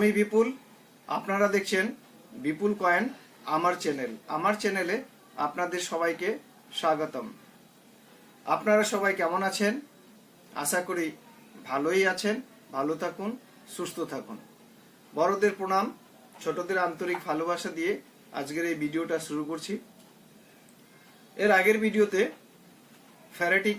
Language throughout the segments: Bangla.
আমি বিপুল, আপনারা দেখছেন বিপুল কয়েন, আমার চ্যানেল। আমার চ্যানেলে আপনাদের সবাইকে স্বাগতম। আপনারা সবাই কেমন আছেন? আশা করি ভালোই আছেন, ভালো থাকুন, সুস্থ থাকুন। বড়দের প্রণাম, ছোটদের আন্তরিক ভালোবাসা দিয়ে আজকের এই ভিডিওটা শুরু করছি। এর আগের ভিডিওতে ফ্যারেটিক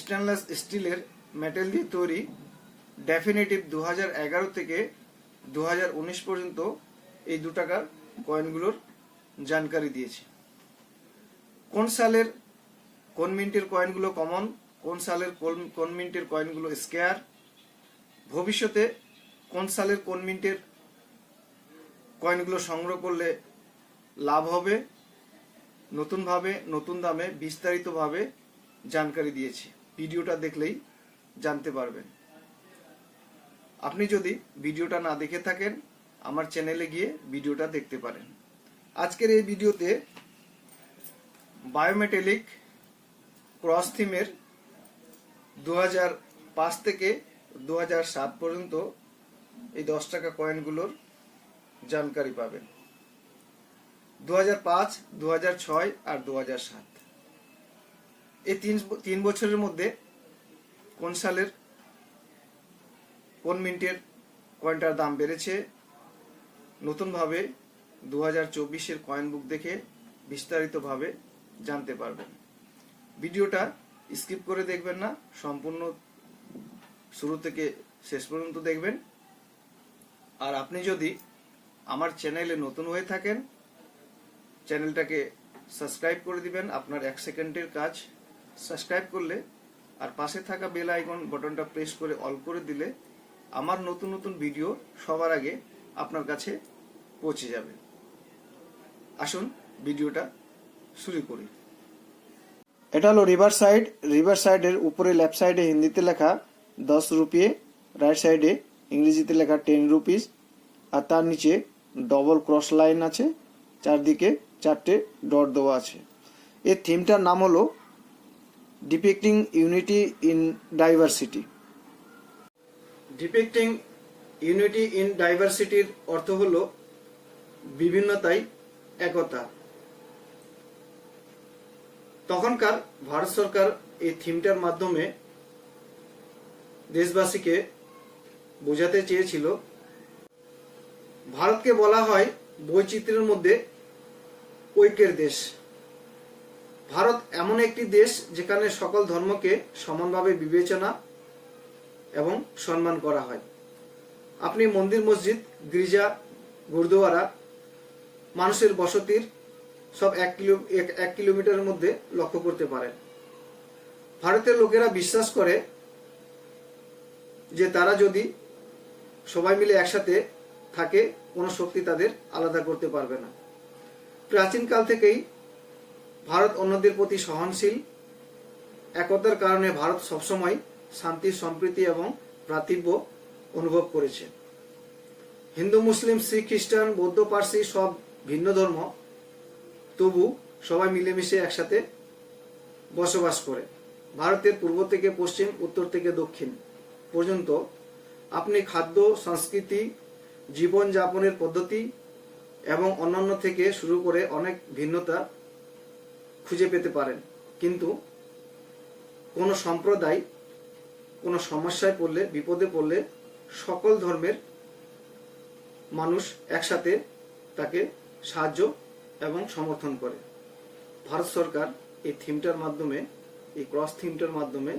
স্টেনলেস স্টিলের মেটেল দিয়ে তৈরি, ডেফিনেটিভ দু হাজার এগারো থেকে দু হাজার উনিশ পর্যন্ত এই দু টাকার কয়েনগুলোর জানকারি দিয়েছি। কোন সালের, কোন মিন্টের কয়েনগুলো কমন কোন সালের কোন- মিন্টের কয়েনগুলো স্কেয়ার ভবিষ্যতে কোন সালের কোন মিন্টের কয়েনগুলো সংগ্রহ করলে লাভ হবে, নতুনভাবে, নতুন দামে, বিস্তারিতভাবে জানকারি দিয়েছি। ভিডিওটা দেখলেই জানতে পারবেন। আপনি যদি ভিডিওটা না দেখে থাকেন, আমার চ্যানেলে গিয়ে ভিডিওটা দেখতে পারেন। আজকের এই ভিডিওতে বায়োমেটালিক ক্রস থিমের দু থেকে দু পর্যন্ত এই দশ টাকা কয়েনগুলোর জানকারি পাবেন। দু পাঁচ দু ছয় আর দু সাত। এই তিন তিন বছরের মধ্যে কোন সালের কোন মিন্টের কয়েনটার দাম বেড়েছে? নতুনভাবে দু হাজার চব্বিশের কয়েন বুক দেখে বিস্তারিতভাবে জানতে পারবেন। ভিডিওটা স্কিপ করে দেখবেন না, সম্পূর্ণ শুরু থেকে শেষ পর্যন্ত দেখবেন। আর আপনি যদি আমার চ্যানেলে নতুন হয়ে থাকেন, চ্যানেলটাকে সাবস্ক্রাইব করে দিবেন। আপনার এক সেকেন্ডের কাজ। সাবস্ক্রাইব করলে আর পাশে থাকা বেল আইকন বাটনটা প্রেস করে অল করে দিলে আমার নতুন নতুন ভিডিও সবার আগে আপনার কাছে পৌঁছে যাবে। আসুন ভিডিওটা শুরু করি। এটা হলো রিভার সাইড। রিভার সাইডের উপরে লেফট সাইডে হিন্দিতে লেখা দশ রুপিয়ে, রাইট সাইডে ইংরেজিতে লেখা টেন রুপিস, আর তার নিচে ডবল ক্রস লাইন আছে, চারদিকে চারটে ডট দেওয়া আছে। এর থিমটার নাম হলো depicting unity in diversity. Depicting unity in ডাইভার্সিটির অর্থ হলো বিভিন্নতাই একতা। তখনকার ভারত সরকার এই থিমটার মাধ্যমে দেশবাসীকে বোঝাতে চেয়েছিল। ভারতকে বলা হয় বৈচিত্র্যের মধ্যে ঐক্যের দেশ। ভারত এমন একটি দেশ যেখানে সকল ধর্মকে সমানভাবে বিবেচনা এবং সম্মান করা হয়। আপনি মন্দির, মসজিদ, গির্জা, গুরুদুয়ারা, মানুষের বসতির সব এক কিলো, এক- কিলোমিটারের মধ্যে লক্ষ্য করতে পারেন। ভারতের লোকেরা বিশ্বাস করে যে তারা যদি সবাই মিলে একসাথে থাকে, কোনো শক্তি তাদের আলাদা করতে পারবে না। প্রাচীনকাল থেকেই ভারত অন্যদের প্রতি সহনশীল। একতার কারণে ভারত সবসময় শান্তি, সম্প্রীতি এবং ভ্রাতৃত্ব অনুভব করেছে। হিন্দু, মুসলিম, শিখ, খ্রিস্টান, বৌদ্ধ, পার্সি সব ভিন্ন ধর্ম। তবু সবাই মিলেমিশে একসাথে বসবাস করে। ভারতের পূর্ব থেকে পশ্চিম, উত্তর থেকে দক্ষিণ পর্যন্ত আপনি খাদ্য, সংস্কৃতি জীবন যাপনের পদ্ধতি এবং অন্যান্য থেকে শুরু করে অনেক ভিন্নতা খুঁজে পেতে পারেন। কিন্তু কোনো সম্প্রদায় কোনো সমস্যায় পড়লে, বিপদে পড়লে সকল ধর্মের মানুষ একসাথে তাকে সাহায্য এবং সমর্থন করে। ভারত সরকার এই থিমটার মাধ্যমে, এই ক্রস থিমটার মাধ্যমে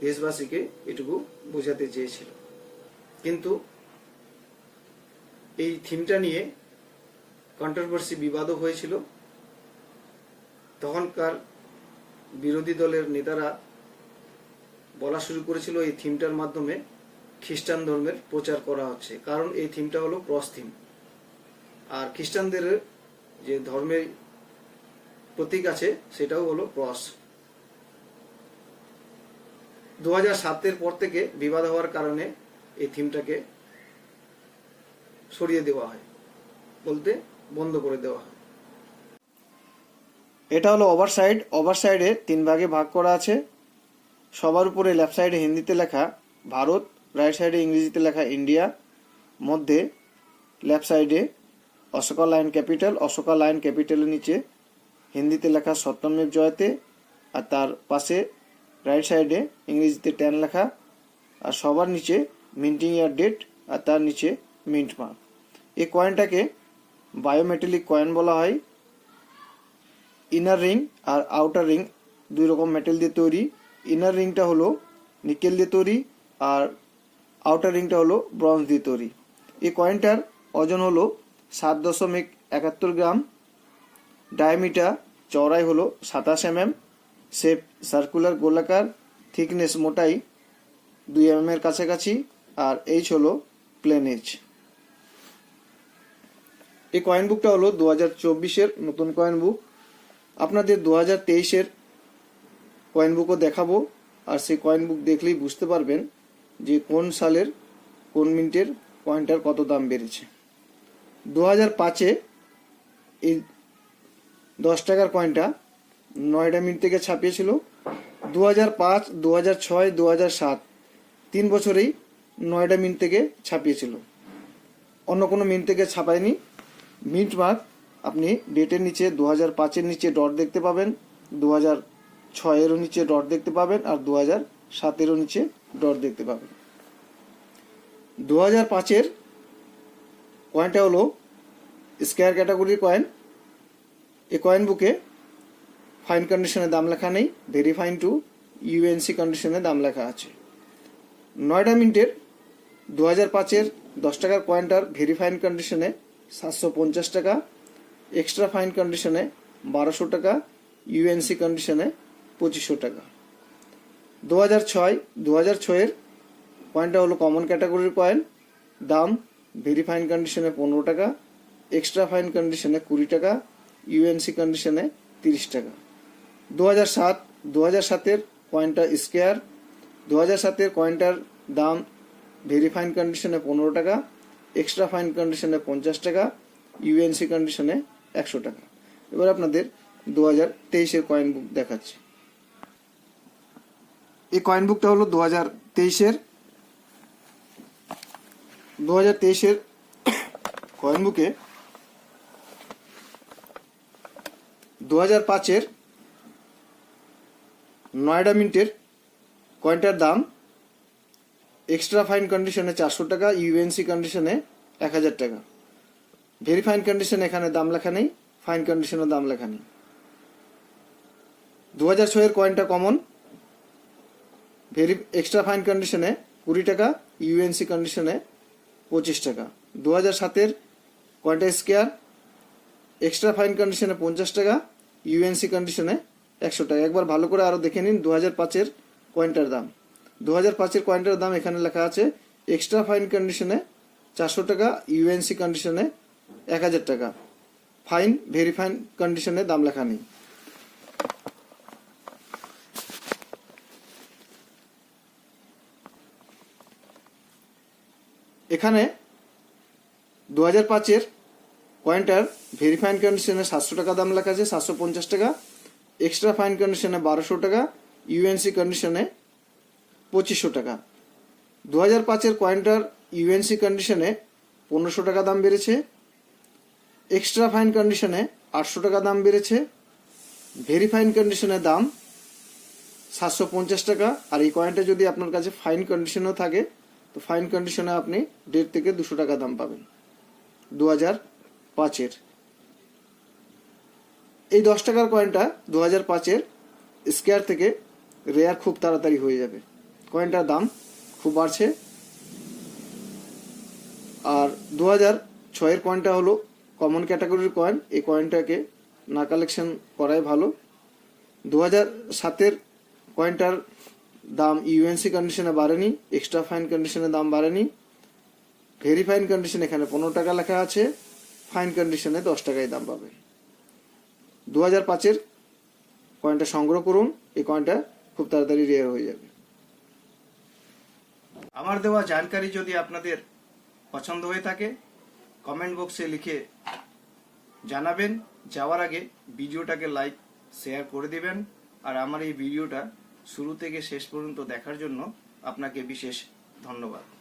দেশবাসীকে এটুকু বোঝাতে চেয়েছিল। কিন্তু এই থিমটা নিয়ে কন্ট্রোভার্সি বিবাদও হয়েছিল। তখনকার বিরোধী দলের নেতারা বলা শুরু করেছিল এই থিমটার মাধ্যমে খ্রিস্টান ধর্মের প্রচার করা হচ্ছে। কারণ এই থিমটা হলো ক্রস থিম। আর খ্রিস্টানদের যে ধর্মের প্রতীক আছে, সেটাও হলো ক্রস। দু হাজার সাতের পর থেকে বিবাদ হওয়ার কারণে এই থিমটাকে সরিয়ে দেওয়া হয়, বলতে বন্ধ করে দেওয়া হয়। এটা হলো ওভার সাইড ওভার সাইডে তিন ভাগে ভাগ করা আছে। সবার উপরে লেফট সাইডে হিন্দিতে লেখা ভারত, রাইট সাইডে ইংরেজিতে লেখা ইন্ডিয়া, মধ্যে লেফট সাইডে Ashoka lion capital, Ashoka lion ক্যাপিটালের নিচে হিন্দিতে লেখা সত্যমেব জয়তে আর তার পাশে রাইট সাইডে ইংরেজিতে টেন লেখা আর সবার নিচে মিন্টিং ইয়ার ডেট আর তার নিচে মিন্ট মার্ক। এই কয়েনটাকে বায়োমেটালিক কয়েন বলা হয়। ইনার রিং আর আউটার রিং দুই রকম মেটেল দিয়ে তৈরি। ইনার রিংটা হলো নিকেল দিয়ে তৈরি আর আউটার রিংটা হলো ব্রঞ্জ দিয়ে তৈরি। এই কয়েনটার ওজন হলো সাত দশমিক একাত্তর গ্রাম। ডায়ামিটার চওড়াই হলো সাতাশ এমএম। শেপ সার্কুলার গোলাকার। থিকনেস মোটাই দুই এম এর কাছাকাছি আর এইচ হলো প্লেন এইচ এই কয়েন বুকটা হলো দু হাজার চব্বিশের নতুন কয়েন বুক আপনাদের দু হাজার তেইশের কয়েন বুকও দেখাবো, আর সেই কয়েন বুক দেখলেই বুঝতে পারবেন যে কোন সালের, কোন মিনিটের কয়েনটার কত দাম বেড়েছে। দু হাজার পাঁচে এই দশ টাকার কয়েনটা নয়ডা মিনিট থেকে ছাপিয়েছিল। দু হাজার পাঁচ দু হাজার ছয় দু হাজার সাত, তিন বছরেই নয়ডা মিনিট থেকে ছাপিয়েছিল। অন্য কোনো মিনিট থেকে ছাপায়নি। মিন্ট মার্ক আপনি ডেটের নিচে দু হাজার পাঁচের নিচে ডট দেখতে পাবেন। দু হাজার ছয়েরও নিচে ডট দেখতে পাবেন আর দু হাজার সাতেরও নিচে ডট দেখতে পাবেন। দু হাজার পাঁচের কয়েনটা হলো স্কোয়ার ক্যাটাগরির কয়েন এ কয়েন বুকে ফাইন কন্ডিশনে দাম লেখা নেই ভেরি ফাইন টু ইউএনসি কন্ডিশনে দাম লেখা আছে। নয়ডা মিনিটের দু হাজার পাঁচের দশ টাকার কয়েনটার ভেরি ফাইন কন্ডিশনে সাতশো পঞ্চাশ টাকা এক্সট্রা ফাইন কন্ডিশনে বারোশো টাকা ইউএনসি কন্ডিশনে পঁচিশশো টাকা। দু হাজার ছয় দু হাজার ছয়ের কয়েনটা হলো কমন ক্যাটাগরির কয়েন দাম ভেরি ফাইন কন্ডিশনে পনেরো টাকা এক্সট্রা ফাইন কন্ডিশনে কুড়ি টাকা ইউএনসি কন্ডিশনে তিরিশ টাকা। দু হাজার সাত দু হাজার সাতের কয়েনটা স্কেয়ার দু হাজার সাতের কয়েনটার দাম ভেরি ফাইন কন্ডিশনে পনেরো টাকা এক্সট্রা ফাইন কন্ডিশনে পঞ্চাশ টাকা ইউএনসি কন্ডিশনে একশো টাকা। এবার আপনাদের দু হাজার তেইশের কয়েন বুক দেখাচ্ছি। এই কয়েন বুকটা হলো দু হাজার তেইশের। দু হাজার তেইশের কয়েন বুকে দু হাজার পাঁচের নয়ডা মিন্টের কয়েনটার দাম এক্সট্রা ফাইন কন্ডিশনে চারশো টাকা ইউএনসি কন্ডিশনে এক হাজার টাকা। ভেরি ফাইন কন্ডিশনে এখানে দাম লেখা নেই ফাইন কন্ডিশনের দাম লেখা নেই। দু হাজার ছয়ের কয়েনটা কমন ভেরি এক্সট্রা ফাইন কন্ডিশনে কুড়ি টাকা ইউএনসি কন্ডিশনে পঁচিশ টাকা। দু হাজার সাতের কয়েনটা স্কেয়ার এক্সট্রা ফাইন কন্ডিশনে পঞ্চাশ টাকা ইউএনসি কন্ডিশনে একশো টাকা। একবার ভালো করে আরও দেখে নিন দু হাজার পাঁচের কয়েনটার দাম। দু হাজার পাঁচের কয়েনটার দাম এখানে লেখা আছে এক্সট্রা ফাইন কন্ডিশনে চারশো টাকা ইউএনসি কন্ডিশনে এক হাজার টাকা। ফাইন ভেরি ফাইন কন্ডিশনে দাম লেখা নেই। এখানে দু হাজার পাঁচের কয়েনটার ভেরি ফাইন কন্ডিশনে সাতশো টাকা দাম লেখা আছে, সাতশো পঞ্চাশ টাকা। এক্সট্রা ফাইন কন্ডিশনে বারোশো টাকা ইউএনসি কন্ডিশনে পঁচিশশো টাকা। দু হাজার পাঁচের কয়েনটার ইউএনসি কন্ডিশনে পনেরোশো টাকা দাম বেড়েছে। এক্সট্রা ফাইন কন্ডিশনে আটশো টাকা দাম বেড়েছে। ভেরি ফাইন কন্ডিশনের দাম সাতশো পঞ্চাশ টাকা। আর এই কয়েনটা যদি আপনার কাছে ফাইন কন্ডিশনও থাকে তো ফাইন কন্ডিশনে আপনি দেড় থেকে দুশো টাকা দাম পাবেন। দু হাজার পাঁচের। এই দশ টাকার কয়েনটা দু হাজার পাঁচের স্কেয়ার থেকে রেয়ার খুব তাড়াতাড়ি হয়ে যাবে। কয়েনটার দাম খুব বাড়ছে। আর দু হাজার ছয়ের কয়েনটা হলো কমন ক্যাটাগরির কয়েন এই কয়েনটাকে না কালেকশন করাই ভালো। দু হাজার সাতের কয়েনটার দাম ইউএনসি কন্ডিশনে বাড়েনি এক্সট্রা ফাইন কন্ডিশনে দাম বাড়েনি। ভেরি ফাইন কন্ডিশন এখানে পনেরো টাকা লেখা আছে ফাইন কন্ডিশনে দশ টাকায় দাম পাবে। দু হাজার পাঁচের কয়েনটা সংগ্রহ করুন, এই কয়েনটা খুব তাড়াতাড়ি রেয়ার হয়ে যাবে। আমার দেওয়া জানকারি যদি আপনাদের পছন্দ হয়ে থাকে কমেন্ট বক্সে লিখে জানাবেন। যাওয়ার আগে ভিডিওটাকে লাইক শেয়ার করে দিবেন। আর আমার এই ভিডিওটা শুরু থেকে শেষ পর্যন্ত দেখার জন্য আপনাকে বিশেষ ধন্যবাদ।